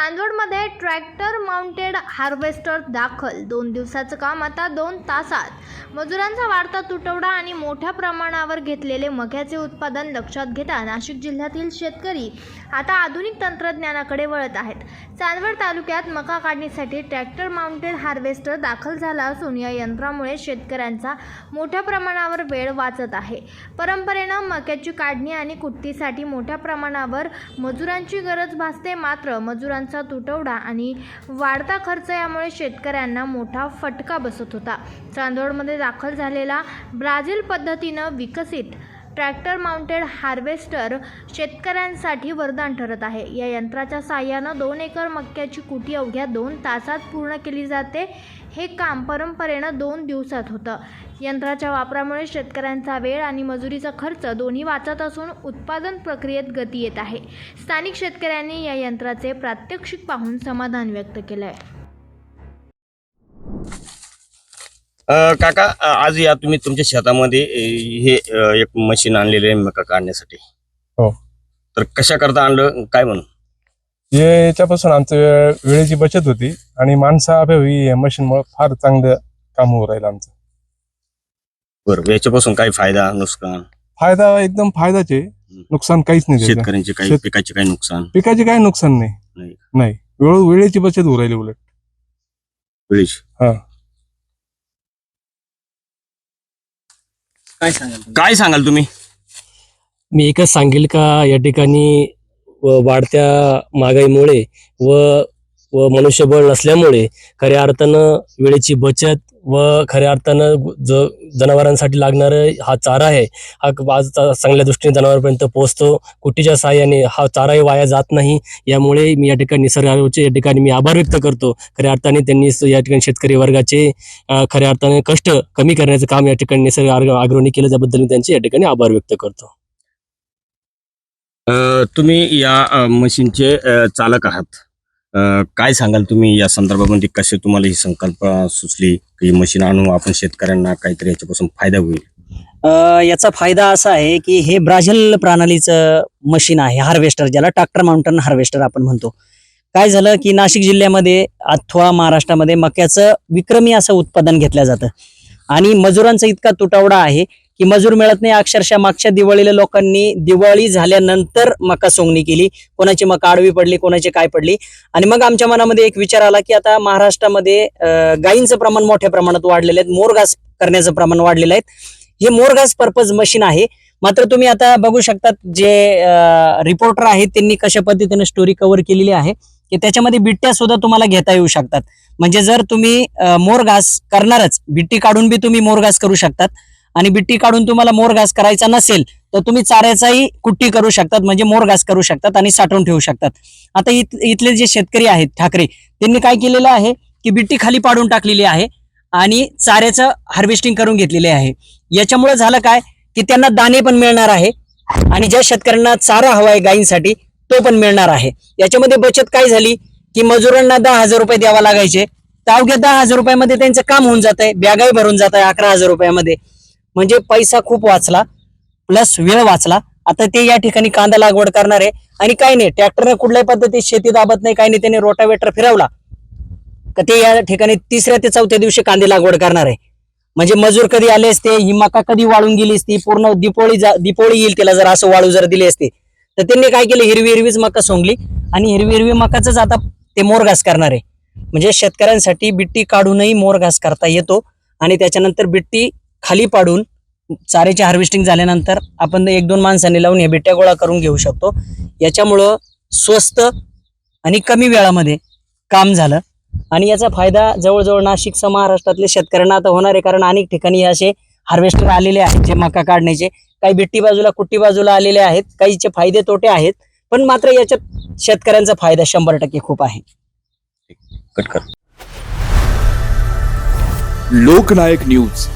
चांदवडमध्ये tractor mounted harvester दाखल. दोन दिवसाचं काम आता दोन तासात. मजुरांचा वाढता तुटवडा आणि मोठ्या प्रमाणावर घेतलेले मक्याचे उत्पादन लक्षात घेता नाशिक जिल्ह्यातील शेतकरी आता आधुनिक तंत्रज्ञानाकडे वळत आहेत. चांदवड तालुक्यात मका काढणीसाठी ट्रॅक्टर माउंटेड हार्वेस्टर दाखल झाला असून या यंत्रामुळे शेतकऱ्यांचा मोठ्या प्रमाणावर वेळ वाचत आहे. परंपरेनं मक्याची काढणी आणि कुट्टीसाठी मोठ्या प्रमाणावर मजुरांची गरज भासते मात्र मजुरांचा तुटवडा आणि वाढता खर्च यामुळे शेतकऱ्यांना मोठा फटका बसत होता. चांदवडमध्ये दाखल झालेला ब्राझील पद्धतीनं विकसित ट्रॅक्टर माउंटेड हार्वेस्टर शेतकऱ्यांसाठी वरदान ठरत आहे. या यंत्राच्या साहाय्यानं दोन एकर मक्याची कुटी अवघ्या दोन तासात पूर्ण केली जाते. हे काम परंपरेनं दोन दिवसात होतं. यंत्राच्या वापरामुळे शेतकऱ्यांचा वेळ आणि मजुरीचा खर्च दोन्ही वाचत असून उत्पादन प्रक्रियेत गती येत आहे. स्थानिक शेतकऱ्यांनी या यंत्राचे प्रात्यक्षिक पाहून समाधान व्यक्त केलं आहे काका आज या तुम्ही तुमच्या शेतामध्ये हे एक मशीन आणलेले आहे मका काढण्यासाठी. हो. तर कशा करता आणलं? काय म्हणून? हे याच्यापासून आमचं वेळ- वेळेची बचत होती आणि माणसाअभावी या मशीनमुळे फार चांगलं काम होऊ राहिलं आमचं. बरं याच्यापासून काय फायदा नुकसान? फायदा एकदम फायदाच. नुकसान काहीच नाही त्याचं. शेतकऱ्यांचे काही शेत- पिकाचे काही नुकसान? पिकाचे काही नुकसान नाही. नाही. नाही. वेळ वेळेची बचत होऊ राहिली उलट. वेळेची? हा. काय सांगाल तुम्ही? काय सांगाल तुम्ही मी एकच सांगेल का या ठिकाणी व वाढत्या महागाईमुळे व व मनुष्यबळ नसल्यामुळे खऱ्या अर्थानं वेळेची बचत व खऱ्या अर्थानं जो जनावरांसाठी लागणार हा चारा आहे हा चांगल्या दृष्टीने जनावरांपर्यंत पोहोचतो. कुटीच्या साहाय्याने हा चाराही वाया जात नाही. यामुळे मी या ठिकाणी निसर्गाचे या ठिकाणी मी आभार व्यक्त करतो. खऱ्या अर्थाने त्यांनी या ठिकाणी शेतकरी वर्गाचे खऱ्या अर्थाने कष्ट कमी करण्याचं काम या ठिकाणी निसर्ग आग्र- आग्रवणी केलं त्याबद्दल मी त्यांचे या ठिकाणी आभार व्यक्त करतो. तुम्ही या मशीनचे चालक आहात. अ, काय सांगाल तुम्ही या संदर्भामध्ये? कसे तुम्हाला ही संकल्पना सुचली की मशीन आणून आपण शेतकऱ्यांना काहीतरी याच्यापासून फायदा होईल? अ, याचा फायदा असा आहे की हे ब्राझील प्रणालीचं मशीन आहे हार्वेस्टर ज्याला ट्रॅक्टर माउंटन हार्वेस्टर आपण म्हणतो. काय झालं की नाशिक जिल्ह्यामध्ये अथवा महाराष्ट्रामध्ये मक्याचं विक्रमी असं उत्पादन घेतलं जातं. आणि मजुरांचा इतका तुटवडा आहे की मजूर मिळत नाही. अक्षरशः मागच्या दिवाळीला लोकांनी दिवाळी झाल्यानंतर मका सोंगणी केली. कोणाची मका आडवी पडली कोणाची काय पडली. आणि मग आमच्या मनामध्ये एक विचार आला की आता महाराष्ट्रामध्ये गायींचं प्रमाण मोठ्या प्रमाणात वाढलेलं आहे. मोरघास करण्याचं प्रमाण वाढलेलं आहे. हे मोरघास पर्पज मशीन आहे. मात्र तुम्ही आता बघू शकतात जे रिपोर्टर आहेत त्यांनी कशा पद्धतीने स्टोरी कव्हर केलेली आहे की त्याच्यामध्ये बिट्ट्या सुद्धा तुम्हाला घेता येऊ शकतात. म्हणजे जर तुम्ही मोरघास करणारच बिट्टी काढून बी तुम्ही मोरघास करू शकतात. आणि बिट्टी काढून तुम्हाला मोरघास करायचा नसेल तर तुम्ही चाऱ्याचाही कुट्टी करू शकतात म्हणजे मोरघास करू शकतात आणि साठवून ठेवू शकतात. आता इत इथले जे शेतकरी आहेत ठाकरे त्यांनी काय केलेलं आहे की बिट्टी खाली पाडून टाकलेली आहे आणि चाऱ्याचं हार्वेस्टिंग करून घेतलेले आहे. याच्यामुळे झालं काय की त्यांना दाणे पण मिळणार आहे आणि ज्या शेतकऱ्यांना चारा हवा आहे गायींसाठी तो पण मिळणार आहे. याच्यामध्ये बचत काय झाली की मजुरांना दहा हजार रुपये द्यावा लागायचे. तर अवघ्या दहा हजार रुपयामध्ये त्यांचं काम होऊन जात आहे बॅगाही भरून जात आहे अकरा हजार रुपयामध्ये. म्हणजे पैसा खूप वाचला प्लस वेळ वाचला. आता ते या ठिकाणी कांदा लागवड करणार आहे आणि काही नाही ट्रॅक्टरने कुठल्याही पद्धतीत शेती दाबत नाही काही नाही त्याने रोटावेटर फिरवला. का ते या ठिकाणी तिसऱ्या ते चौथ्या दिवशी कांदे लागवड करणार. आहे म्हणजे मजूर कधी आले असते ही मका कधी वाळून गेली असती पूर्ण दिपोळी जा- दिपोळी येईल तिला जर असं वाळू जर दिली असते. तर त्यांनी काय केलं हिरवी हिरवीच मका सोंगली आणि हिरवी हिरवी मकाच आता ते मोरघास करणार. आहे म्हणजे शेतकऱ्यांसाठी बिट्टी काढूनही मोरघास करता येतो आणि त्याच्यानंतर बिट्टी खाली पाडून चाऱ्याची हार्वेस्टिंग झाल्यानंतर आपण एक दोन माणसांनी लावून हे बिट्ट्या गोळा करून घेऊ शकतो. याच्यामुळं स्वस्त आणि कमी वेळामध्ये काम झालं. आणि याचा फायदा जवळजवळ नाशिकसह महाराष्ट्रातल्या शेतकऱ्यांना आता होणार आहे. कारण अनेक ठिकाणी असे हार्वेस्टर आलेले आहेत जे मका काढण्याचे. काही बिट्टी बाजूला कुट्टी बाजूला आलेले आहेत. काहीचे फायदे तोटे आहेत. पण मात्र याच्यात शेतकऱ्यांचा फायदा शंभर टक्के खूप आहे. कट कर. लोकनायक न्यूज.